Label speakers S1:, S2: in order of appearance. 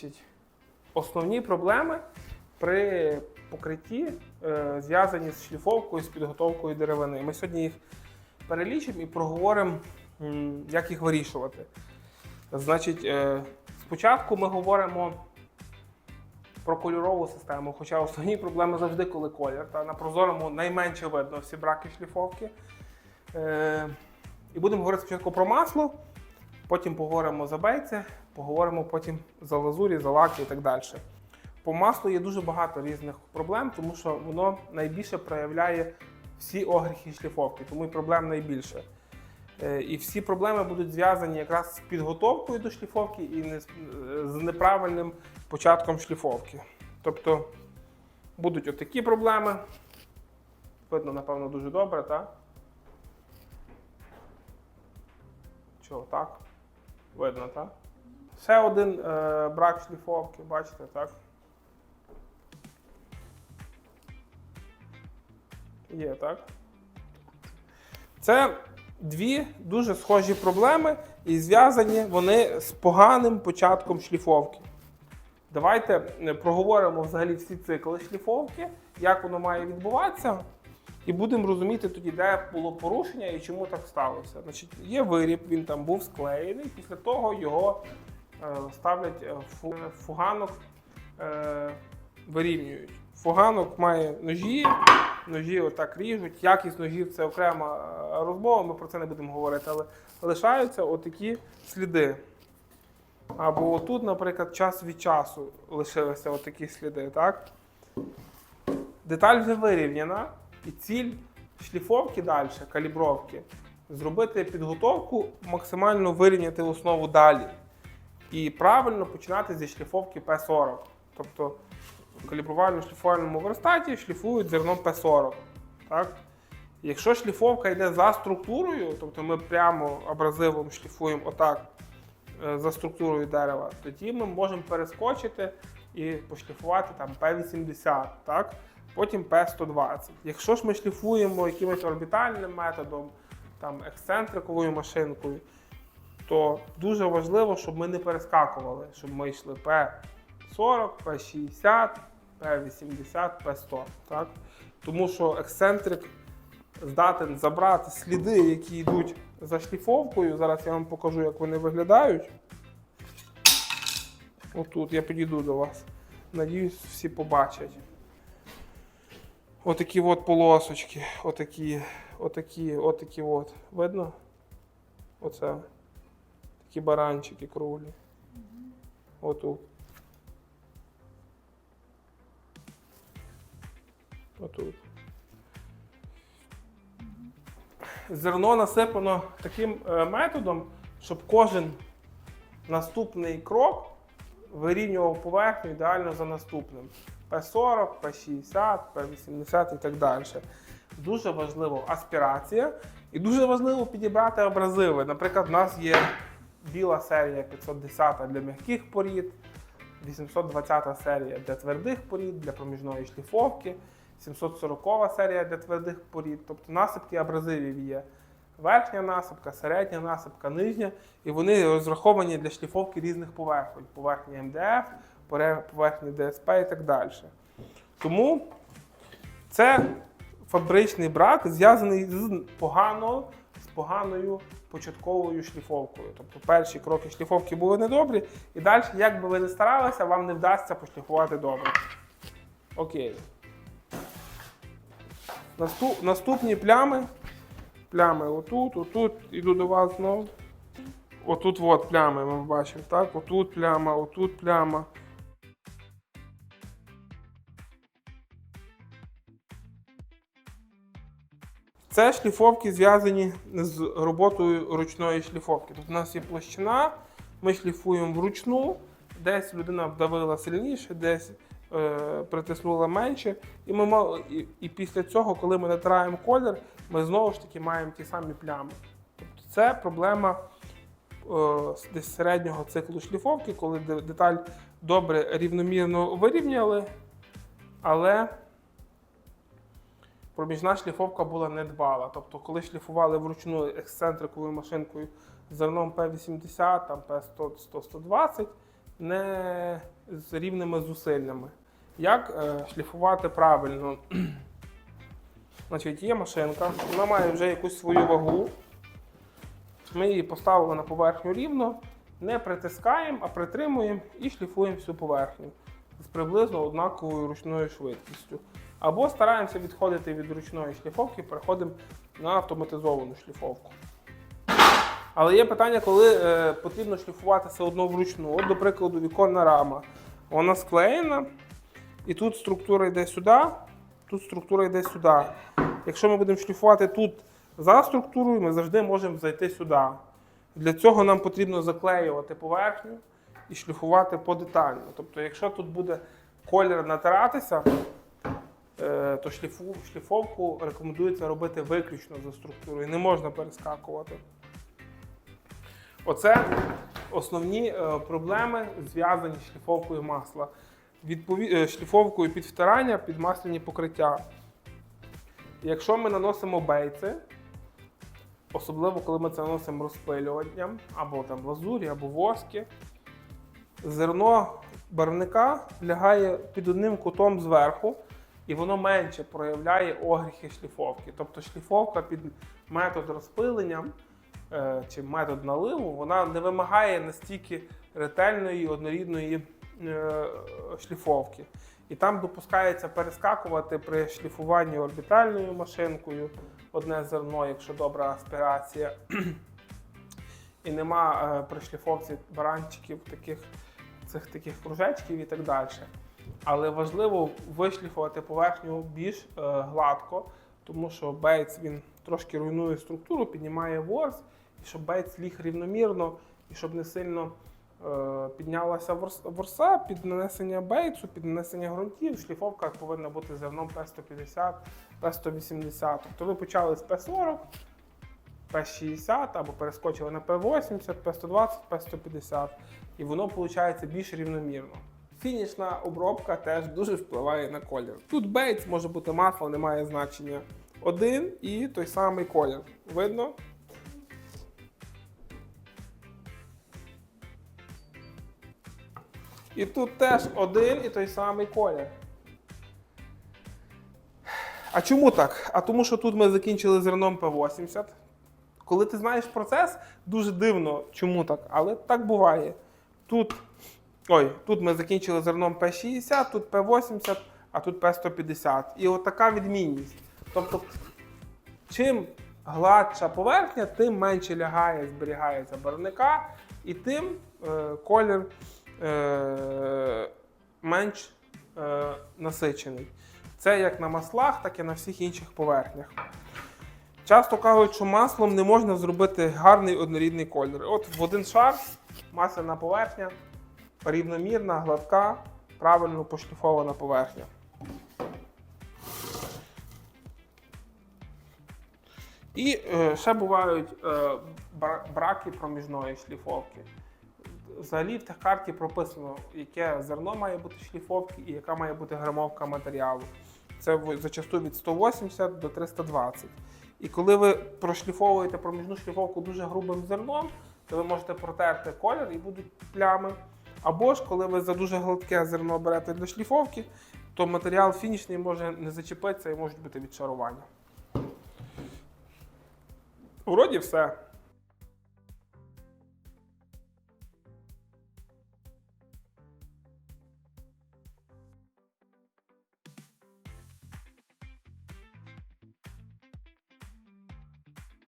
S1: Значить, основні проблеми при покритті е, зв'язані з шліфовкою, з підготовкою деревини. Ми сьогодні їх перелічимо і проговоримо, як їх вирішувати. Значить, е, спочатку ми говоримо про кольорову систему, хоча основні проблеми завжди, коли колір. Та на прозорому найменше видно всі браки шліфовки. Е, і будемо говорити спочатку про масло, потім поговоримо за бейці, поговоримо потім за лазурі, за лаки і так далі. По маслу є дуже багато різних проблем, тому що воно найбільше проявляє всі огріхи шліфовки, тому і проблем найбільше. Е, І всі проблеми будуть зв'язані якраз з підготовкою до шліфовки і е, з неправильним початком шліфовки. Тобто будуть отакі проблеми. Видно, напевно, дуже добре, так? Чого так? Видно, так? Ще один е, брак шліфовки, бачите, так? Є, так? Це дві дуже схожі проблеми, і зв'язані вони з поганим початком шліфовки. Давайте е, проговоримо взагалі всі цикли шліфовки, як воно має відбуватися, і будемо розуміти тоді, де було порушення і чому так сталося. Значить, є виріб, він там був склеєний, після того його е, ставлять е, фу- фуганок, е, вирівнюють. Фуганок має ножі, ножі отак ріжуть. Якість ножів це окрема е, розмова, ми про це не будемо говорити, але лишаються отакі сліди. Або отут, наприклад, час від часу лишилися отакі сліди, так? Деталь вже вирівняна, і ціль шліфовки далі, калібровки, зробити підготовку, максимально вирівняти основу далі. І правильно починати зі шліфовки P40. Тобто в калібрувально-шліфувальному верстаті шліфують зерном P40. Так? Якщо шліфовка йде за структурою, тобто ми прямо абразивом шліфуємо отак е, за структурою дерева, тоді ми можемо перескочити і пошліфувати там P80, так? потім P120. Якщо ж ми шліфуємо якимось орбітальним методом, там ексцентриковою машинкою, то дуже важливо, щоб ми не перескакували, щоб ми йшли P40, P60, P80, P100. Так? Тому що ексцентрик здатен забрати сліди, які йдуть за шліфовкою. Зараз я вам покажу, як вони виглядають. Отут я підійду до вас. Надіюсь, всі побачать. Отакі от полосочки, отакі, отакі, отакі от. Видно? Оце. Такі баранчики круглі. Отут. Отут. Зерно насипано таким е, методом, щоб кожен наступний крок вирівнював поверхню ідеально за наступним. P40, P60, P80 і так далі. Дуже важливо аспірація і дуже важливо підібрати абразиви. Наприклад, у нас є біла серія 510 для м'яких порід, 820 серія для твердих порід, для проміжної шліфовки, 740 серія для твердих порід. Тобто насипки абразивів є. Верхня насипка, середня насипка, нижня, і вони розраховані для шліфовки різних поверхонь. Поверхні МДФ, поверхні ДСП і так далі. Тому це фабричний брак зв'язаний з погано, з поганою початковою шліфовкою. Тобто перші кроки шліфовки були недобрі, і далі, як би ви не старалися, вам не вдасться пошліфувати добре. Окей. Наступні плями. Плями отут, отут, іду до вас знову. Отут от плями ми бачимо, так? Отут пляма, отут пляма. Це шліфовки зв'язані з роботою ручної шліфовки. Тобто у нас є площина, ми шліфуємо вручну, десь людина вдавила сильніше, десь притиснула менше. І, ми, і, і після цього, коли ми натираємо колір, ми знову ж таки маємо ті самі плями. Тобто це проблема е, десь середнього циклу шліфовки, коли деталь добре рівномірно вирівняли, але проміжна шліфовка була недбала. Тобто, коли шліфували вручну ексцентриковою машинкою зерном P80, там P100, 100, 120, не з рівними зусиллями. Як е, шліфувати правильно? Значить, є машинка, вона має вже якусь свою вагу. Ми її поставили на поверхню рівно, не притискаємо, а притримуємо і шліфуємо всю поверхню з приблизно однаковою ручною швидкістю. Або стараємося відходити від ручної шліфовки, переходимо на автоматизовану шліфовку. Але є питання, коли е, потрібно шліфувати все одно вручну. От, до прикладу, віконна рама. Вона склеєна, і тут структура йде сюди, тут структура йде сюди. Якщо ми будемо шліфувати тут за структурою, ми завжди можемо зайти сюди. Для цього нам потрібно заклеювати поверхню і шліфувати подетально. Тобто, якщо тут буде колір натиратися, е, то шліфовку рекомендується робити виключно за структурою. Не можна перескакувати. Оце основні е, проблеми, зв'язані з шліфовкою масла. Відпові... е, Шліфовкою під втирання, під масляні покриття. Якщо ми наносимо бейци, особливо коли ми це наносимо розпилюванням, або там лазурі, або воски, зерно барвника лягає під одним кутом зверху, і воно менше проявляє огріхи шліфовки. Тобто шліфовка під метод розпилення чи метод наливу, вона не вимагає настільки ретельної однорідної е, шліфовки. І там допускається перескакувати при шліфуванні орбітальною машинкою одне зерно, якщо добра аспірація. І нема е, при шліфовці баранчиків таких, цих таких кружечків і так далі. Але важливо вишліфувати поверхню більш е, гладко, тому що бейц він трошки руйнує структуру, піднімає ворс, і щоб бейц ліг рівномірно, і щоб не сильно е, піднялася ворс- ворса під нанесення бейцу, під нанесення ґрунтів, шліфовка повинна бути зерном P150, P180. Тобто ви почали з P40, P60 або перескочили на P80, P120, P150, і воно виходить більш рівномірно. Фінішна обробка теж дуже впливає на колір. Тут бейц може бути масло, не має значення. Один і той самий колір. Видно? І тут теж один і той самий колір. А чому так? А тому, що тут ми закінчили зерном P80. Коли ти знаєш процес, дуже дивно, чому так, але так буває. Тут, ой, тут ми закінчили зерном P60, тут P80, а тут P150. І от така відмінність. Тобто, чим гладша поверхня, тим менше лягає, зберігається барвника, і тим е, колір е, менш е, насичений. Це як на маслах, так і на всіх інших поверхнях. Часто кажуть, що маслом не можна зробити гарний однорідний колір. От в один шар масляна поверхня, рівномірна, гладка, правильно пошліфована поверхня. І е, ще бувають е, браки проміжної шліфовки. Взагалі в техкарті прописано, яке зерно має бути шліфовки і яка має бути грамовка матеріалу. Це зачасту від 180 до 320. І коли ви прошліфовуєте проміжну шліфовку дуже грубим зерном, то ви можете протерти колір і будуть плями. Або ж коли ви за дуже гладке зерно берете для шліфовки, то матеріал фінішний може не зачепитися і можуть бути відшарування. Вроді все.